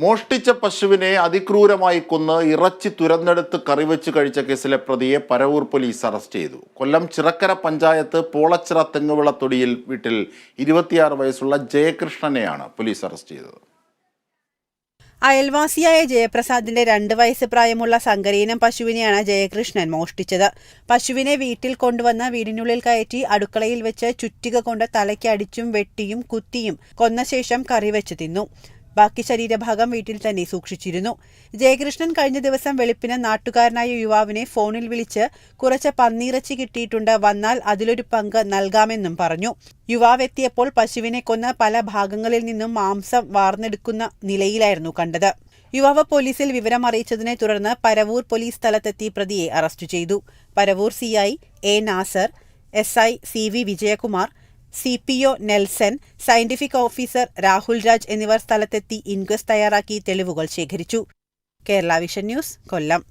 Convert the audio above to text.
മോഷ്ടിച്ച പശുവിനെ അതിക്രൂരമായി കൊന്ന് ഇറച്ചി തുരന്നെടുത്ത് കറിവെച്ച് കഴിച്ച കേസിലെ പ്രതിയെ പരവൂർ പോലീസ് അറസ്റ്റ് ചെയ്തു. കൊല്ലം ചിറക്കര പഞ്ചായത്ത് പോളച്ചിറ തെങ്ങുവിള തൊടിയിൽ വീട്ടിൽ ഇരുപത്തിയാറ് വയസ്സുള്ള ജയകൃഷ്ണനെയാണ് പോലീസ് അറസ്റ്റ് ചെയ്തത്. അയൽവാസിയായ ജയപ്രസാദിന്റെ രണ്ട് വയസ്സ് പ്രായമുള്ള സങ്കരീനം പശുവിനെയാണ് ജയകൃഷ്ണൻ മോഷ്ടിച്ചത്. പശുവിനെ വീട്ടിൽ കൊണ്ടുവന്ന് വീടിനുള്ളിൽ കയറ്റി അടുക്കളയിൽ വെച്ച് ചുറ്റിക കൊണ്ട് തലയ്ക്കടിച്ചും വെട്ടിയും കുത്തിയും കൊന്ന ശേഷം കറിവെച്ച് തിന്നു. ബാക്കി ശരീരഭാഗം വീട്ടിൽ തന്നെ സൂക്ഷിച്ചിരുന്നു. ജയകൃഷ്ണൻ കഴിഞ്ഞ ദിവസം വെളുപ്പിന് നാട്ടുകാരനായ യുവാവിനെ ഫോണിൽ വിളിച്ച് കുറച്ച് പന്നിയിറച്ചി കിട്ടിയിട്ടുണ്ട് വന്നാൽ അതിലൊരു പങ്ക് നൽകാമെന്നും പറഞ്ഞു. യുവാവ് എത്തിയപ്പോൾ പശുവിനെ കൊന്ന് പല ഭാഗങ്ങളിൽ നിന്നും മാംസം വാർന്നെടുക്കുന്ന നിലയിലായിരുന്നു കണ്ടത്. യുവാവ് പോലീസിൽ വിവരം അറിയിച്ചതിനെ തുടർന്ന് പരവൂർ പോലീസ് സ്ഥലത്തെത്തി പ്രതിയെ അറസ്റ്റ് ചെയ്തു. Paravur CI A Nasar S I C V Vijayakumar C P O Nelson scientific officer Rahul Raj എന്നിവർ സ്ഥലത്തെത്തി ഇൻക്വസ്റ്റ് തയ്യാറാക്കി തെളിവുകൾ ശേഖരിച്ചു. Kerala vision news Kollam.